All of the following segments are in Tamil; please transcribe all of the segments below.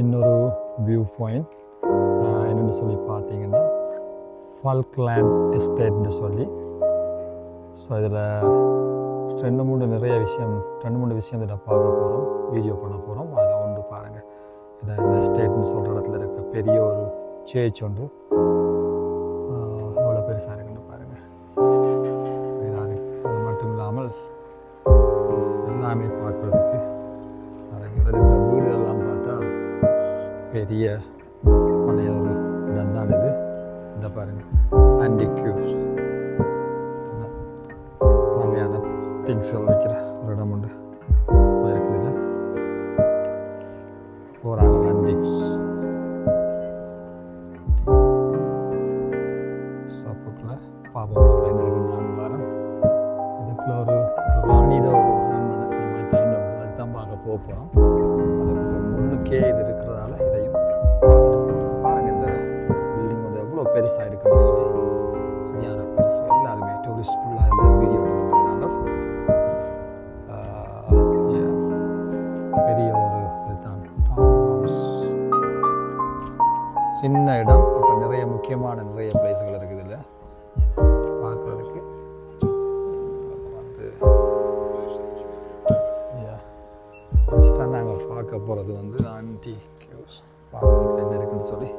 இன்னொரு வியூ பாயிண்ட் என்னென்னு சொல்லி பார்த்தீங்கன்னா ஃபால்க்லேண்ட் எஸ்டேட்னு சொல்லி. ஸோ இதில் ரெண்டு மூணு நிறைய விஷயம் ரெண்டு மூணு விஷயம் இதில் பார்க்க போகிறோம் வீடியோ பண்ண போகிறோம் அதில் ஒன்று பாருங்கள் இதை இந்த எஸ்டேட்னு சொல்கிற இடத்துல இருக்க பெரிய ஒரு சேர்ச் உண்டு. அவ்வளோ பெருசாக இருக்குன்னு பெரிய பழைய ஒரு இடம் தான் இது இந்த பாருங்கள் ஆன்டிக்யூஸ் பழமையான திங்ஸ்கள் வைக்கிற ஒரு இடம் உண்டு இவ்வளோ இருக்குது இல்லை போகிறாங்க ஆன்டிக்ஸ் சாப்பிட்டுல பாப்போம் அப்படின்னு இருக்கு நானும் வரேன் ஒரு ஒரு ஒரு அரண்மனை அந்த மாதிரி தான் பார்க்க போக போகிறோம் அதுக்கு முன்னுக்கே இது இருக்குது எவ்வளோ பெருசாக இருக்குன்னு சொல்லி சரியான பெருசு. எல்லாருமே டூரிஸ்ட் ஃபுல்லாக எல்லாம் வீடியோ பெரிய ஒரு இதுதான். டவுன் ஹவுஸ் சின்ன இடம். அப்போ நிறைய முக்கியமான நிறைய பிளேஸுகள் இருக்குது இல்லை பார்க்குறதுக்கு வந்து ஃபஸ்ட்டாக நாங்கள் பார்க்க போகிறது வந்து ஆன்டி கியூஸ் பார்க்க என்ன இருக்குன்னு சொல்லி.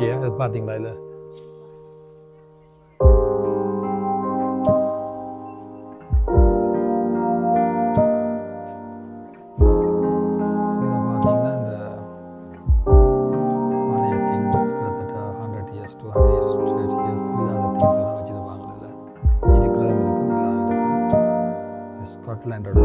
ஓகே அது பார்த்தீங்களா இல்லை பார்த்தீங்கன்னா இந்த hundred years two hundred things எல்லாம் ஸ்காட்லாண்டோட